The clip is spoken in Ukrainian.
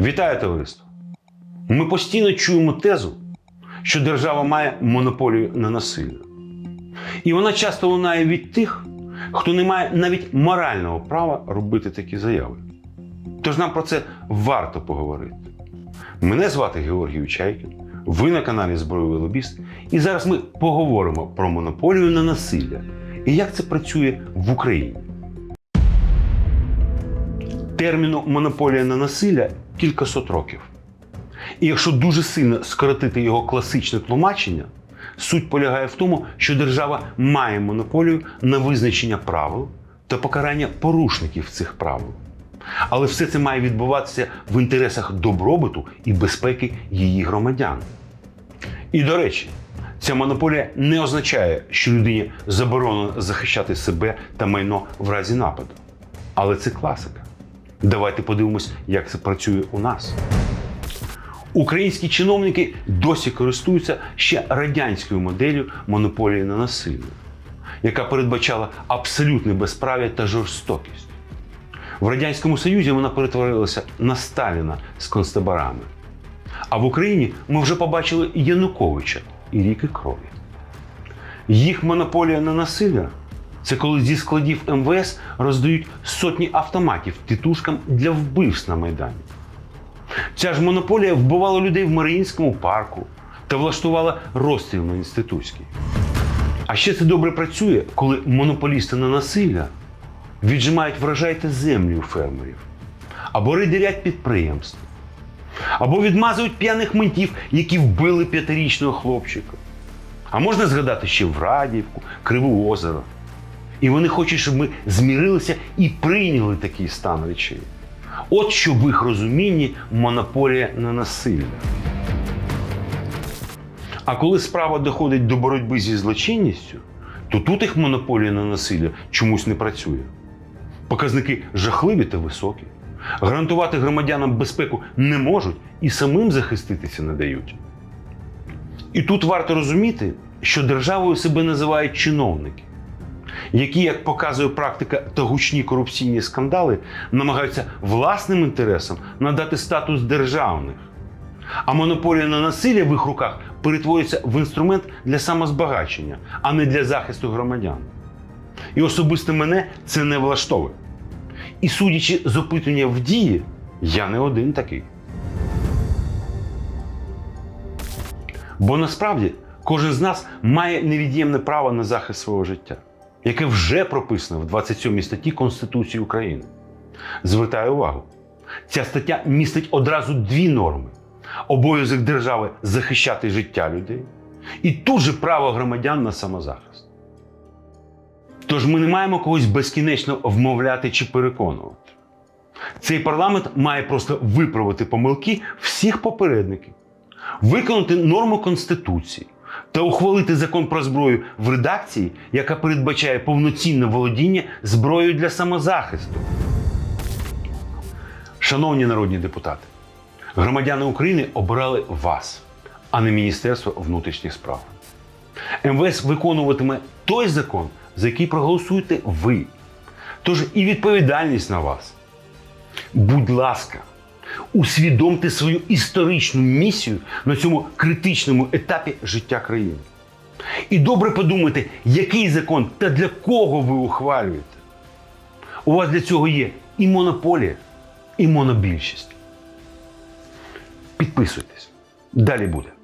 Вітаю товариство! Ми постійно чуємо тезу, що держава має монополію на насилля. І вона часто лунає від тих, хто не має навіть морального права робити такі заяви. Тож нам про це варто поговорити. Мене звати Георгій Учайкін, ви на каналі Збройовий Лобіст, і зараз ми поговоримо про монополію на насилля і як це працює в Україні. Терміну монополія на насилля кількасот років. І якщо дуже сильно скоротити його класичне тлумачення, суть полягає в тому, що держава має монополію на визначення правил та покарання порушників цих правил. Але все це має відбуватися в інтересах добробуту і безпеки її громадян. І до речі, ця монополія не означає, що людині заборонено захищати себе та майно в разі нападу. Але це класика. Давайте подивимось, як це працює у нас. Українські чиновники досі користуються ще радянською моделлю монополії на насилля, яка передбачала абсолютне безправ'я та жорстокість. В Радянському Союзі вона перетворилася на Сталіна з концтаборами. А в Україні ми вже побачили Януковича і ріки крові. Їх монополія на насилля це коли зі складів МВС роздають сотні автоматів тітушкам для вбивств на Майдані. Ця ж монополія вбивала людей в Маріїнському парку та влаштувала розстріл на інститутській. А ще це добре працює, коли монополісти на насилля віджимають врожай та землю фермерів, або рейдерять підприємства, або відмазують п'яних ментів, які вбили п'ятирічного хлопчика. А можна згадати ще Врадівку, Криву озеро. І вони хочуть, щоб ми змірилися і прийняли такий стан речей. От що в їх розумінні монополія на насилля. А коли справа доходить до боротьби зі злочинністю, то тут їх монополія на насилля чомусь не працює. Показники жахливі та високі. Гарантувати громадянам безпеку не можуть і самим захиститися не дають. І тут варто розуміти, що державою себе називають чиновники, які, як показує практика та гучні корупційні скандали, намагаються власним інтересам надати статус державних. А монополія на насилля в їх руках перетворюється в інструмент для самозбагачення, а не для захисту громадян. І особисто мене це не влаштовує. І судячи з опитування в дії, я не один такий. Бо насправді кожен з нас має невід'ємне право на захист свого життя, яке вже прописано в 27 статті Конституції України. Звертаю увагу, ця стаття містить одразу дві норми: обов'язок держави захищати життя людей і тут же право громадян на самозахист. Тож ми не маємо когось безкінечно вмовляти чи переконувати. Цей парламент має просто виправити помилки всіх попередників, виконати норму Конституції та ухвалити закон про зброю в редакції, яка передбачає повноцінне володіння зброєю для самозахисту. Шановні народні депутати, громадяни України обирали вас, а не Міністерство внутрішніх справ. МВС виконуватиме той закон, за який проголосуєте ви. Тож і відповідальність на вас. Будь ласка, усвідомте свою історичну місію на цьому критичному етапі життя країни. І добре подумайте, який закон та для кого ви ухвалюєте. У вас для цього є і монополія, і монобільшість. Підписуйтесь. Далі буде.